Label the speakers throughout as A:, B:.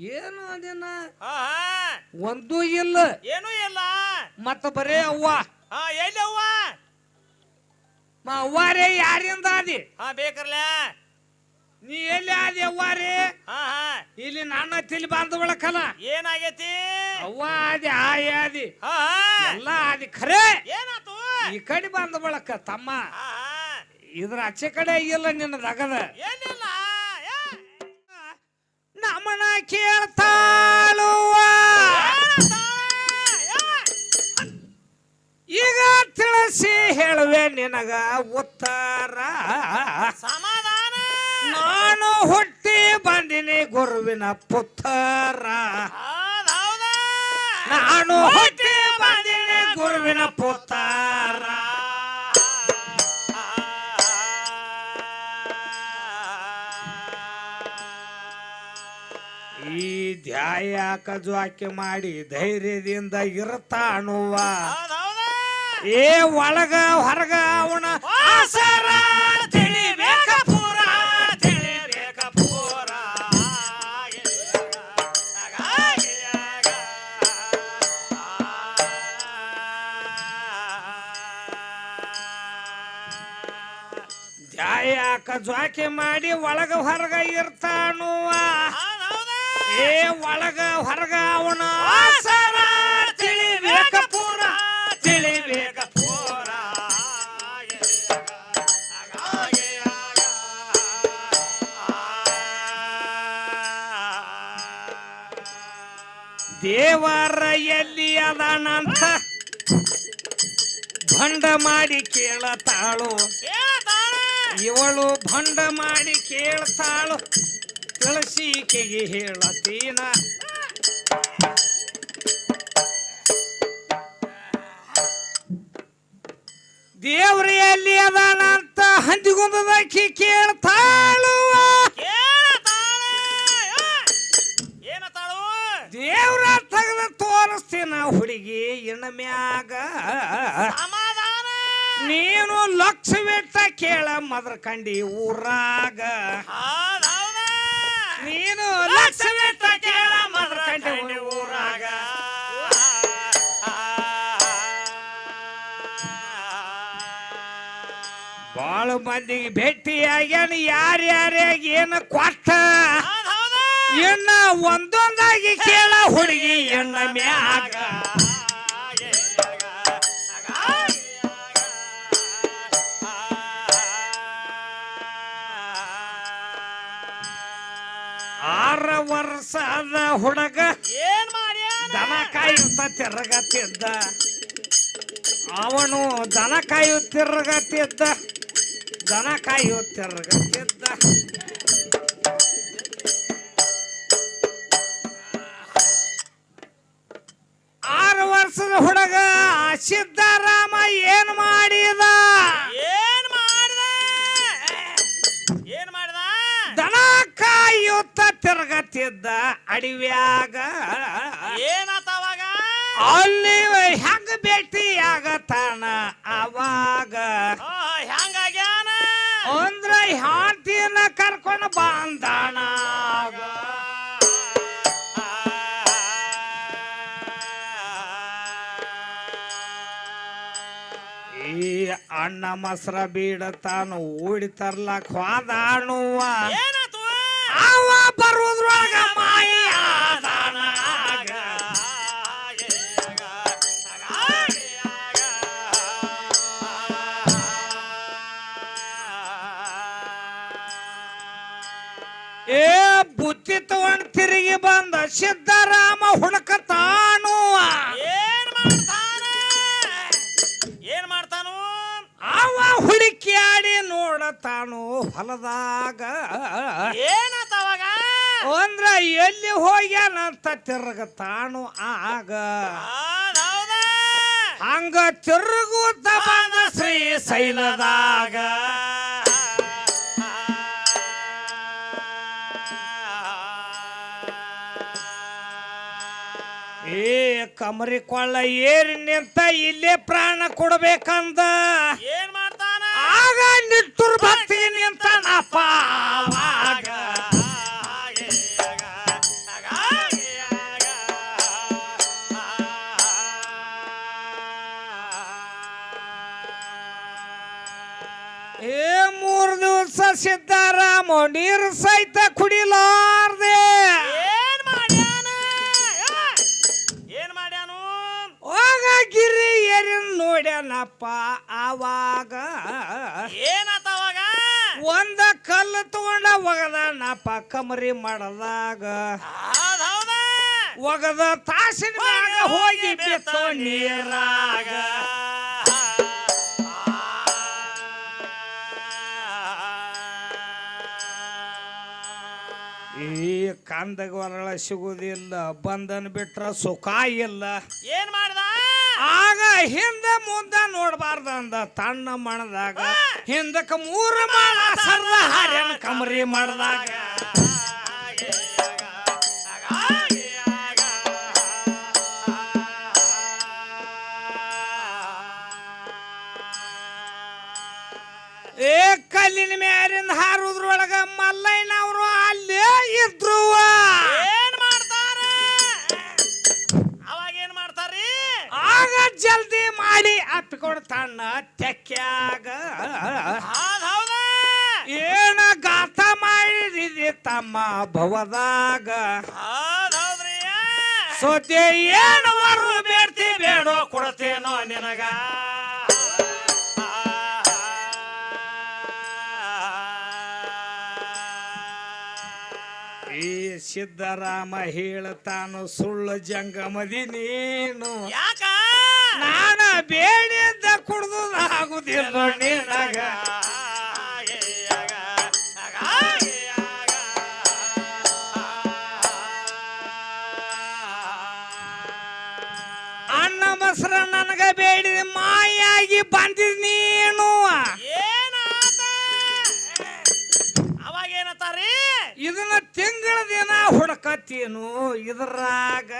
A: ಏನು
B: ಅದನ್ನ
A: ಒಂದೂ ಇಲ್ಲ.
B: ಏನೂ ಇಲ್ಲ.
A: ಮತ್ತ ಬರೇ ಅವ್ವ.
B: ಹಾ ಎಲ್ಲಿ ಅವ್ವ?
A: ಮ ಅವ್ವಾರೇ ಯಾರಿಂದ ಆದಿ?
B: ಹಾ ಬೇಕರ್ಲ.
A: ನೀ ಎಲ್ಲಿ ಆದಿ ಅವ್ವ
B: ಹಾ ಹಾ.
A: ಇಲ್ಲಿ ನನ್ನ ತಿಳಿ ಬಂದ ಬಳಕಲ್ಲ
B: ಏನಾಗೈತಿ?
A: ಅವ್ವ ಆದಿ ಆಯಾದಿ
B: ಹಾ ಹಾ.
A: ಎಲ್ಲ ಆದಿ ಖರೆ.
B: ಏನಾತು?
A: ಈ ಕಡೆ ಬಂದ ಬಳಕ ತಮ್ಮ. ಇದ್ರ ಅಚ್ಚೆ ಕಡೆ ಇಲ್ಲ ನಿನ್ನ ದಗದ.
B: ಏನಿಲ್ಲ
A: ನಮನ ಕೇಳ್ತಾಳುವ. ಈಗ ತಿಳಿಸಿ ಹೇಳುವೆ ನಿನಗ ಉತ್ತರ.
B: ಸಮಾಧಾನ.
A: ನಾನು ಹುಟ್ಟಿ ಬಂದಿನಿ ಗುರುವಿನ
B: ಪುತ್ತರ?
A: ನಾನು ಹುಟ್ಟಿ ಬಂದಿನಿ ಗುರುವಿನ ಪುತ್ರ. ಧ್ಯಾಯಾಕ ಜೋಕೆ ಮಾಡಿ ಧೈರ್ಯದಿಂದ ಇರ್ತಾಣುವ? ಏ ಒಳಗ ಹೊರಗ ಅವನ ಆಸರ ತಿಳಿಬೇಕ ಪೂರ ತಿಳಿಬೇಕ ಪೂರ ಧ್ಯಾಯಾಕ ಜೋಕೆ ಮಾಡಿ ಒಳಗ ಹೊರಗ
B: ಹೌದಾ?
A: ಏ ಒಳಗ ಹೊರಗ ಅವನ ಆಸರ ತಿಳಿಬೇಕ ಪೂರ ತಿಳಿಬೇಕ ಪೂರ. ದೇವರ ಎಲ್ಲಿ ಅದಾನಂತ ಭಂಡ ಮಾಡಿ ಕೇಳತಾಳು? ಇವಳು ಭಂಡ ಮಾಡಿ ಕೇಳ್ತಾಳು. ತಿಳಿಸಿಕೆಗೆ ಹೇಳತೀನ ದೇವ್ರಿ ಎಲ್ಲಿ ಅದಾನಂತ?
B: ಏ, ಏನಂತಾಳು?
A: ದೇವ್ರ ತೆಗೆದು ತೋರಿಸ್ತೀನ ಹುಡುಗಿ ಇನ್ನ ಮ್ಯಾಗ ನೀನು ಲಕ್ಷವಿಟ್ಟ ಕೇಳ ಮದ್ರ ಕಂಡಿ ಊರಾಗ ಲಕ್ಷವಿಟ್ಟ ಕೇಳ ಮದ್ರ ಕಂಡಿ ಊರಾಗ. ಬಾಳ ಮಂದಿಗೆ ಭೇಟಿಯಾಗ್ಯಾನ ಯಾರ್ಯಾರ್ಯಾಗ ಏನು ಕೊಟ್ಟ? ಇನ್ನ ಒಂದೊಂದಾಗಿ ಕೇಳ ಹುಡುಗಿ ಎಣ್ಣ ಮ್ಯಾಗ. ವರ್ಷದ ಹುಡುಗ.
B: ಏನ್ ಮಾಡಿ
A: ದನ ಕಾಯುತ್ತ ತಿರುಗತ್ತಿದ್ದ. ಅವನು ದನ ಕಾಯುತ್ತಿರ್ಗತ್ತಿದ್ದ ದನ ಕಾಯುತ್ತಿರ್ಗತ್ತಿದ್ದ ಆರು ವರ್ಷದ ಹುಡುಗ ಸಿದ್ದರಾಮ ಏನ್ ಮಾಡಿದ
B: ಏನ್ ಮಾಡ್ದ? ಏನ್ ಮಾಡ್ದ?
A: ದನ ಕಾಯುತ್ತ ತಿರ್ಗತ್ತಿದ್ದ ಅಡಿವ್ಯಾಗ.
B: ಏನತವಾಗ?
A: ಅಲ್ಲಿ ಹೆಂಗ ಭೇಟಿಯಾಗತಾನ ಅವಾಗ?
B: ಹ್ಯಾಂಗಾಗ್ಯಾನ ಹೆಂಗಾಗ್ಯಾನ?
A: ಅಂದ್ರ ಹಾತಿಯನ್ನ ಕರ್ಕೊಂಡು ಬಂದಾಣ ಈ ಅಣ್ಣ ಮಸ್ರ ಬೀಡತಾನು ಓಡಿ ತರ್ಲಾಕ್ ಹೋದಾಣುವ. ಬರುದ್ರೊಳಗ ಮಾಯ ಆದಾನ ಆಗ. ಏ ಬುತ್ತಿ ತಗೊಂಡ್ ತಿರುಗಿ ಬಂದ ಸಿದ್ದರಾಮ ಹುಡುಕತಾನುವ
B: ಏನ್ ಮಾಡ್ತಾನ? ಏನ್ ಮಾಡ್ತಾನು?
A: ಅವ ಹುಡುಕಿಯಾಡಿ ನೋಡತಾನು ಹೊಲದಾಗ
B: ಏನ?
A: ಅಂದ್ರ ಎಲ್ಲಿ ಹೋಗ್ಯಾನ ಅಂತ ತಿರ್ಗ
B: ತಾನು ಆಗ.
A: ಹಂಗ ತಿರುಗುತ್ತ ಬಂದ ಶ್ರೀ ಶೈಲದಾಗ. ಏ ಕಮರಿ ಕೊಳ್ಳ ಏರಿ ನಿಂತ ಇಲ್ಲೇ ಪ್ರಾಣ ಕೊಡ್ಬೇಕಂದ.
B: ಏನ್ ಮಾಡ್ತಾನ?
A: ಆಗ ನಿಟ್ಟುರ್ ಭಕ್ತಿಗೆ ನಿಂತನಪ್ಪ ಏ
B: ಮೂರು
A: ದಿವಸ ಸಿದ್ದಾರಾಮ
B: ನೀರು ಸಹಿತ ಕುಡಿಲಾರ್ದೆ. ಏನ್ ಮಾಡ್ಯಾನು?
A: ಹೋಗ ಗಿರಿ ಏರಿನ್ ನೋಡ್ಯಾನಪ್ಪ ಆವಾಗ
B: ಏನಾತ ಅವಾಗ?
A: ಒಂದ ಕಲ್ಲು ತಗೊಂಡ ಒಗದಾನಪ್ಪ ಕಮರಿ ಮಾಡದಾಗ. ಒಗದ ತಾಸಿನ ಹೋಗಿ ಬಿತ್ತು ನೀರಾಗ. ಕಂದಗ ಹೊರಳ ಸಿಗುದಿಲ್ಲ ಬಂದನ್ ಬಿಟ್ರ ಸುಖ ಇಲ್ಲ.
B: ಏನ್ ಮಾಡ್ದ?
A: ಆಗ ಹಿಂದ ಮುಂದ ನೋಡಬಾರ್ದಂದ ತಣ್ಣ ಮಣದಾಗ. ಹಿಂದಕ್ಕೆ ಮೂರ ಮಾಡ ಸರ್ದ ಹಾರ್ಯನ ಕಮರಿ ಮಾಡದಾಗ ಏ ಕಲ್ಲಿನ ಮ್ಯಾರಿಂದ ಹಾರುದ್ರೊಳಗ ಮಲ್ಲಯ್ಯನವರು ಇದ್ರು
B: ಏನ್ ಮಾಡ್ತಾರ? ಅವಾಗ ಏನ್ ಮಾಡ್ತಾರಿ
A: ಆಗ ಜಲ್ದಿ ಮಾಡಿ ಅಪ್ಪಿಕೊಡ್ತಾನ ತೆಕ್ಕ್ಯಾಗ
B: ಹೌದ್ ಹೌದ.
A: ಏನ ಗಾತ ಮಾಡಿದಿ ತಮ್ಮ ಭವದಾಗ.
B: ಹೌದ್ ಹೌದ್ರಿ.
A: ಸೋತೆ ಏನು ವರು ಬೇಡ್ತಿ ಬೇಡೋ ಕೊಡ್ತೇನೋ ನಿನಗ. ಈ ಸಿದ್ದರಾಮ ಹೇಳ್ತಾನು ಸುಳ್ಳು ಜಂಗಮದಿ ನೀನು.
B: ಯಾಕ?
A: ನಾನ ಬೇಡಿದ್ದ ಕುಡ್ದು ಆಗುದಿಲ್ಲ ನೀನಾಗ ಅನ್ನ ಮೊಸರ ನನಗ ಬೇಡಿದ ಮಾಯಾಗಿ ಬಂದಿದ್ ನೀನು ಹುಡ್ಕತ್ತೀನು ಇದ್ರಾಗ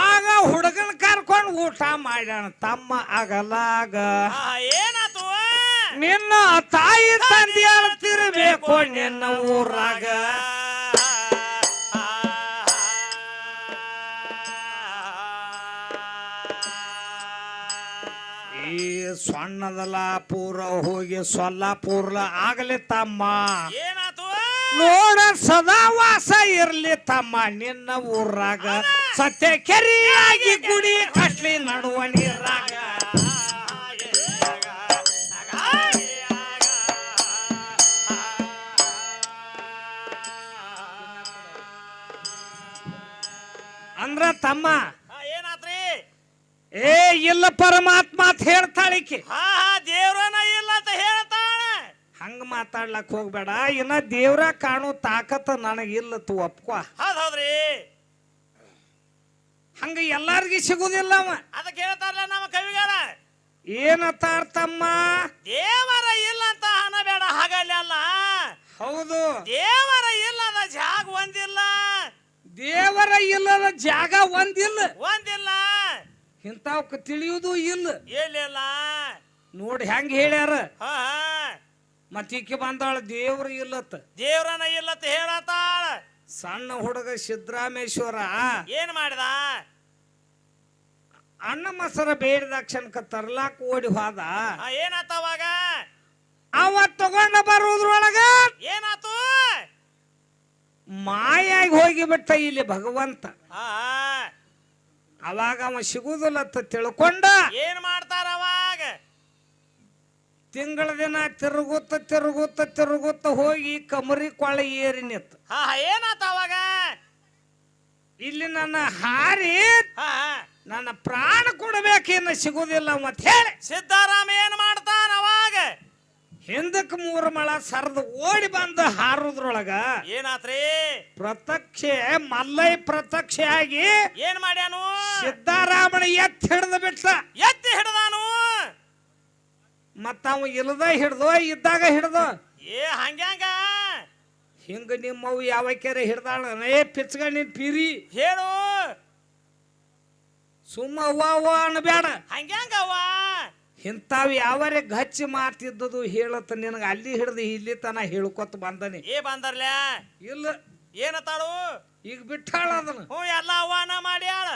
A: ಆಗ ಹುಡುಗನ ಕರ್ಕೊಂಡು ಊಟ ಮಾಡ್ಯಾನ ತಮ್ಮ ಅಗಲಾಗ.
B: ಆ, ಏನಾತು?
A: ನಿನ್ನ ತಾಯಿ ತಂದೆ ಅಳ್ತಿರ್ಬೇಕು ನಿನ್ನ ಊರಾಗ. ಈ ಸಣ್ಣದಲ ಪೂರ ಹೋಗಿ ಸೊಲ್ಲಾಪುರ್ಲ ಆಗಲಿ ತಮ್ಮ. ನೋಡ ಸದಾ ವಾಸ ಇರ್ಲಿ ತಮ್ಮ ನಿನ್ನ ಊರಾಗ. ಸತ್ಯ ಕೆರಿಯಾಗಿ ಗುಡಿ ಕಟ್ಲಿ ನಡುವ ನೀರಾಗ. ಅಂದ್ರ ತಮ್ಮ
B: ಏನಾದ್ರಿ ಏನಾತ್ರಿ?
A: ಏ ಇಲ್ಲ ಪರಮಾತ್ಮ ಅಂತ ಹೇಳ್ತಾಳಿಕೆ
B: ಹಾ ಹಾ ದೇವ್ರನ ಇಲ್ಲ ಅಂತ ಹೇಳ್ತಾಳ
A: ಹಂಗ ಮಾತಾಡ್ಲಕ್ ಹೋಗ್ಬೇಡ. ಇನ್ನ ದೇವ್ರ ಕಾಣು ತಾಕತ್ ತು ಒಪ್ಕೋ
B: ಹೌದ್ ಹೌದ್ರಿ.
A: ಹಂಗ ಎಲ್ಲಾರ್ಗಿ ಸಿಗುದಿಲ್ಲ ಅವ.
B: ಅದಕ್ಕೆ ಹೇಳ್ತಾರಲ್ಲ ನಮ್ಮ ಕವಿಗಾರ.
A: ಏನತ್ತಾರ ತಮ್ಮ?
B: ದೇವರ ಇಲ್ಲ ಅಂತ ಬೇಡ ಹಾಗಲ್ಲ ಅಲ್ಲ.
A: ಹೌದು.
B: ದೇವರ ಇಲ್ಲದ ಜಾಗ ಒಂದಿಲ್ಲ.
A: ದೇವರ ಇಲ್ಲದ ಜಾಗ ಒಂದಿಲ್ಲ.
B: ಒಂದಿಲ್ಲ.
A: ಇಂಥವಕ್ ತಿಳಿಯುವುದು ಇಲ್ಲ.
B: ಏನಿಲ್ಲ
A: ನೋಡಿ ಹೆಂಗ್ ಹೇಳ್ಯಾರ?
B: ಹಾ ಹಾ.
A: ಮತ್ ಈಕೆ ಬಂದಾಳ ದೇವ್ರ ಇಲ್ಲತ್ತ
B: ದೇವ್ರನ ಇಲ್ಲ ಅಂತ ಹೇಳತ್ತಾಳ.
A: ಸಣ್ಣ ಹುಡುಗ ಸಿದ್ದರಾಮೇಶ್ವರ
B: ಏನ್ ಮಾಡಿದ?
A: ಅಣ್ಣ ಮಸರ ಬೇಡಿದ ಕ್ಷಣಕ್ಕ ತರ್ಲಾಕ್ ಓಡಿ ಹೋದ.
B: ಏನತ್ತವಾಗ ಏನಾತ ಅವಾಗ?
A: ಅವ ತಗೊಂಡ ಬರುವುದ್ರೊಳಗ
B: ಏನಾತು?
A: ಮಾಯಾಗಿ ಹೋಗಿಬಿಟ್ಟ ಇಲ್ಲಿ ಭಗವಂತ. ಅವಾಗ ಅವ ಸಿಗುದಿಲ್ಲ ತಿಳ್ಕೊಂಡ
B: ಏನ್ ಮಾಡ್ತಾರ ಅವಾಗ?
A: ತಿಂಗಳ ದಿನ ತಿರುಗುತ್ತ ತಿರುಗುತ್ತ ತಿರುಗುತ್ತ ಹೋಗಿ ಕಮರಿ ಕೊಳ್ಳ ಏರಿ ನಿತ್ತು
B: ಹಾ ಏನಾತ ಅವಾಗ?
A: ಇಲ್ಲಿ ನನ್ನ ಹಾರಿ
B: ಹಾ.
A: ನನ್ನ ಪ್ರಾಣ ಕೊಡಬೇಕೇನು ಸಿಗುದಿಲ್ಲ ಮತ್ ಹೇಳಿ.
B: ಸಿದ್ದಾರಾಮ ಏನ್ ಮಾಡ್ತಾನ ಅವಾಗ?
A: ಹಿಂದಕ್ಕೆ ಮೂರು ಮಳ ಸರದು ಓಡಿ ಬಂದು ಹಾರುದ್ರೊಳಗ
B: ಏನಾತ್ರಿ?
A: ಪ್ರತ್ಯಕ್ಷ ಮಲ್ಲೈ ಪ್ರತ್ಯಕ್ಷ ಆಗಿ
B: ಏನ್ ಮಾಡ್ಯಾನು?
A: ಸಿದ್ದಾರಾಮನ ಎತ್ತಿ ಹಿಡಿದು ಬಿಟ್ಟ.
B: ಎತ್ತಿ ಹಿಡ್ದಾನು
A: ಮತ್ತ ಅವ ಇಲ್ಲದ ಹಿಡ್ದೋ ಇದ್ದಾಗ ಹಿಡ್ದೋ.
B: ಏ ಹಂಗ್ಯಾಂಗ?
A: ಹಿಂಗ ನಿಮ್ಮವು ಕೆರೆ ಹಿಡ್ದಾಳ? ಏ ಪಿಚ್ಗ ನಿನ್ ಪಿರಿ.
B: ಹೇಳು.
A: ಸುಮ್ಮ ಅವ್ವ ಅವ್ವ ಅನ್ಬೇಡ
B: ಹಂಗ್ಯಾಂಗವ್ವ
A: ಇಂಥವು ಯಾವರೆ ಗಚ್ಚಿ ಮಾತಿದ್ದದು ಹೇಳತ್ತ ನಿನಗೆ ಅಲ್ಲಿ ಹಿಡ್ದು ಇಲ್ಲಿ ತನ ಹೇಳ್ಕೊತ ಬಂದನಿ.
B: ಏ ಬಂದರ್ಲ?
A: ಇಲ್ಲ.
B: ಏನತ್ತಾಳು?
A: ಈಗ ಬಿಟ್ಟಾಳ ಅದನ್ನ.
B: ಹ್ಞೂ ಎಲ್ಲ ಅವ್ವನ ಮಾಡ್ಯಾಳ.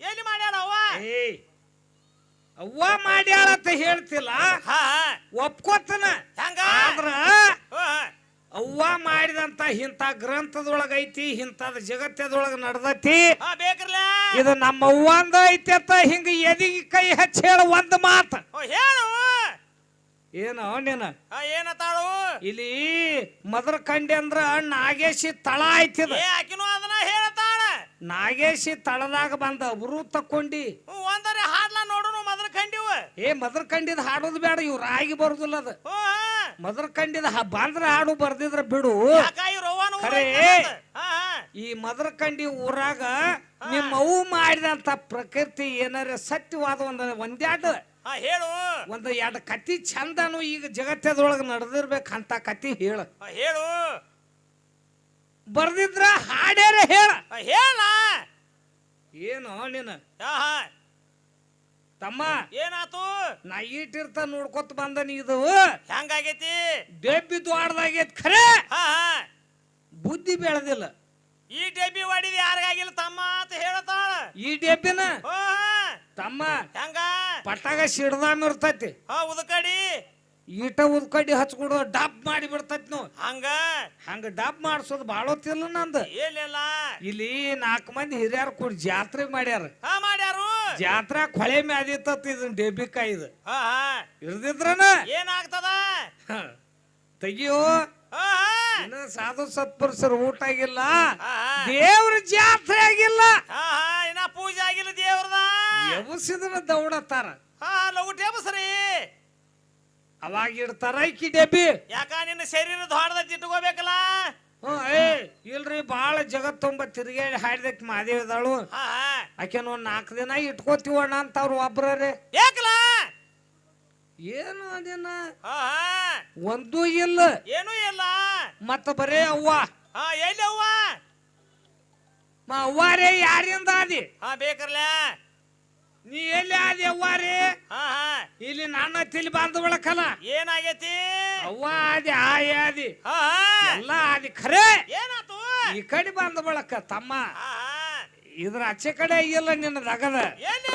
B: ಎಲ್ಲಿ ಮಾಡ್ಯಾಳ ಅವ್ವ?
A: ಏಯ್ ಅವ್ವ ಮಾಡ್ಯಾಳತ್ತ ಹೇಳ್ತಿಲ್ಲ.
B: ಹಾ.
A: ಒಪ್ಕೋತನ.
B: ಹೆಂಗ?
A: ಆದ್ರ ಅವ್ವ ಮಾಡಿದಂತ ಇಂಥ ಗ್ರಂಥದೊಳಗ ಐತಿ ಇಂಥದ್ ಜಗತ್ತದೊಳಗ ನಡ್ದತಿ.
B: ಬೇಕ್ರಲ್ಲ
A: ಇದು ನಮ್ಮ ಅವ್ವಂದ ಐತಿ ಅಂತ ಹಿಂಗ ಎದಿಗೆ ಕೈ ಹಚ್ಚಿ ಹೇಳ ಒಂದ್ ಮಾತ.
B: ಓ ಹೇಳು.
A: ಏನು ನೀನ?
B: ಹಾ ಏನತ್ತಾಳು
A: ಇಲ್ಲಿ ಮದ್ರ ಕಂಡಿ ಅಂದ್ರ ನಾಗೇಶಿ ತಳ ಐತಿದ
B: ಏ ಆಕಿನೂ ಅದನ್ನ
A: ನಾಗೇಶಿ ತಳದಾಗ ಬಂದ ಅವರು
B: ತಕ್ಕೊಂಡಿ ಒಂದರೆ ಹಾಡ್ಲಾ ನೋಡೋಣ ಮದ್ರ ಕಂಡಿವ
A: ಏ ಮದ್ರ ಕಂಡಿದ್ ಹಾಡೋದು ಬೇಡ ಇವ್ರ ಆಗಿ ಬರುದಿಲ್ಲ ಅದ. ಮದ್ರ ಕಂಡಿದ ಬಂದ್ರ ಹಾಡು ಬರ್ದಿದ್ರ ಬಿಡು.
B: ಈ
A: ಮದರ್ ಕಂಡಿ ಊರಾಗ ನಿಮ್ಮ ಅವು ಮಾಡಿದಂತ ಪ್ರಕೃತಿ ಏನಾರ ಸತ್ಯವಾದ ಒಂದ್
B: ಒಂದ್ಯಾಡ್. ಹೇಳು.
A: ಒಂದು ಎರಡು ಕತಿ ಚಂದನು ಈಗ ಜಗತ್ತದೊಳಗ ನಡೆದಿರ್ಬೇಕಂತ ಕತಿ ಹೇಳು.
B: ಹೇಳು.
A: ಬರ್ದಿದ್ರ ಹಾಡೇರೆ ಹೇಳ.
B: ಹೇಳ.
A: ಏನು ನೀನು? ತಮ್ಮ.
B: ಏನಾತು?
A: ನಾ ಈಟಿರ್ತ ನೋಡ್ಕೊತ ಬಂದನಿ ಇದು.
B: ಹೆಂಗಾಗೈತಿ?
A: ಡೆಬ್ಬಿ ದ್ವಾಡ್ದಾಗೈತಿ ಖರೆ. ಬುದ್ಧಿ ಬೆಳೆದಿಲ್ಲ.
B: ಈ ಡೆಬ್ಬಿ ಹೊಡಿದ ಯಾರಿಗಾಗಿಲ್ಲ ತಮ್ಮ ಅಂತ ಹೇಳತಾಳ.
A: ಈ ಡೆಬ್ಬಿನ ತಮ್ಮ.
B: ಹೆಂಗ?
A: ಪಟ್ಟಾಗ ಸಿಡ್ದಾಮ ಇರ್ತೈತಿ.
B: ಹಾ ಉದಕಡಿ
A: ಈಟ ಉದ್ಕಡ್ಡಿ ಹಚ್ಕೊಡ ಡಬ್ ಮಾಡಿ ಬಿಡ್ತೈತಿ ನಾವು
B: ಹಂಗ?
A: ಹಂಗ ಡಬ್ ಮಾಡ್ಸೋದು ಭಾಳ ಹೊತ್ತಿಲ್ಲ ನಂದು.
B: ಏನಿಲ್ಲ
A: ಇಲ್ಲಿ ನಾಲ್ಕು ಮಂದಿ ಹಿರಿಯರು ಕೂಡ ಜಾತ್ರೆ ಮಾಡ್ಯಾರ.
B: ಹಾ ಮಾಡ್ಯಾರು.
A: ಜಾತ್ರೆ ಕೊಳೆ ಮ್ಯಾದಿತ್ತ ಇದನ್ ಡೇಬಿಕಾಯಿ ಇದು.
B: ಹಾ
A: ಇರ್ದಿದ್ರನ
B: ಏನಾಗ್ತದ?
A: ತೆಗಿಯೋ? ಇನ್ನು ಸಾಧು ಸತ್ಪುರುಷರು ಊಟ ಆಗಿಲ್ಲ. ದೇವ್ರ ಜಾತ್ರೆ ಆಗಿಲ್ಲ.
B: ಇನ್ನ ಪೂಜೆ ಆಗಿಲ್ಲ ದೇವ್ರದ.
A: ಎಬಸಿದ್ರ ದೌಡತ್ತಾರ.
B: ಹಾ ಲಘು ಟೇಬಸ್ರಿ
A: ಅವಾಗ ಇಡ್ತಾರ ಈಕಿ ಡೆಬ್ಬಿ.
B: ಯಾಕ ನಿನ್ನ ಶರೀರ ದೊಡ್ಡದ ಇಟ್ಕೋಬೇಕಲ್ಲ
A: ಹ್ಮ್ ಏ ಇಲ್ರಿ ಬಾಳ ಜಗತ್ ತುಂಬ ತಿರುಗಾಡಿ ಹಾಡಿದಕ್ಕೆ ಮಾದೇವದಾಳು
B: ಹಾ
A: ಆಕೆನ ಒಂದ್ ನಾಲ್ಕು ದಿನ ಇಟ್ಕೋತೀವಣ್ಣ ಅಂತ ಅವ್ರು ಒಬ್ರೇ
B: ಏಕಲಾ
A: ಏನು ಅದೇನ?
B: ಹಾ ಹಾ.
A: ಒಂದೂ ಇಲ್ಲ.
B: ಏನೂ ಇಲ್ಲ.
A: ಮತ್ತ ಬರೇ ಅವ್ವ.
B: ಹಾ ಎಲ್ಲಿ ಅವ್ವ?
A: ಮ ಅವ್ವಾರೇ ಯಾರಿಂದ ಅದಿ
B: ಹಾ ಬೇಕರ್ಲ.
A: ನೀ ಎಲ್ಲಿ ಆದಿ ಅವ್ವಾರೇ
B: ಹಾ ಹಾ.
A: ಇಲ್ಲಿ ನನ್ನ ತಿಳಿ ಬಂದ ಬಳಕಲ್ಲ.
B: ಏನಾಗೈತಿ?
A: ಅವ್ವ ಆದಿ ಆಯ ಆದಿ.
B: ಹಾ ಹಾ.
A: ಎಲ್ಲ ಆದಿ ಖರೆ.
B: ಏನಾತು?
A: ಈ ಕಡೆ ಬಂದ ಬಳಕ ತಮ್ಮ.
B: ಹಾ ಹಾ.
A: ಇದ್ರ ಆಚೆ ಕಡೆ ಇಲ್ಲ ನಿನ್ನ ದಗದ.
B: ಎಲ್ಲಿ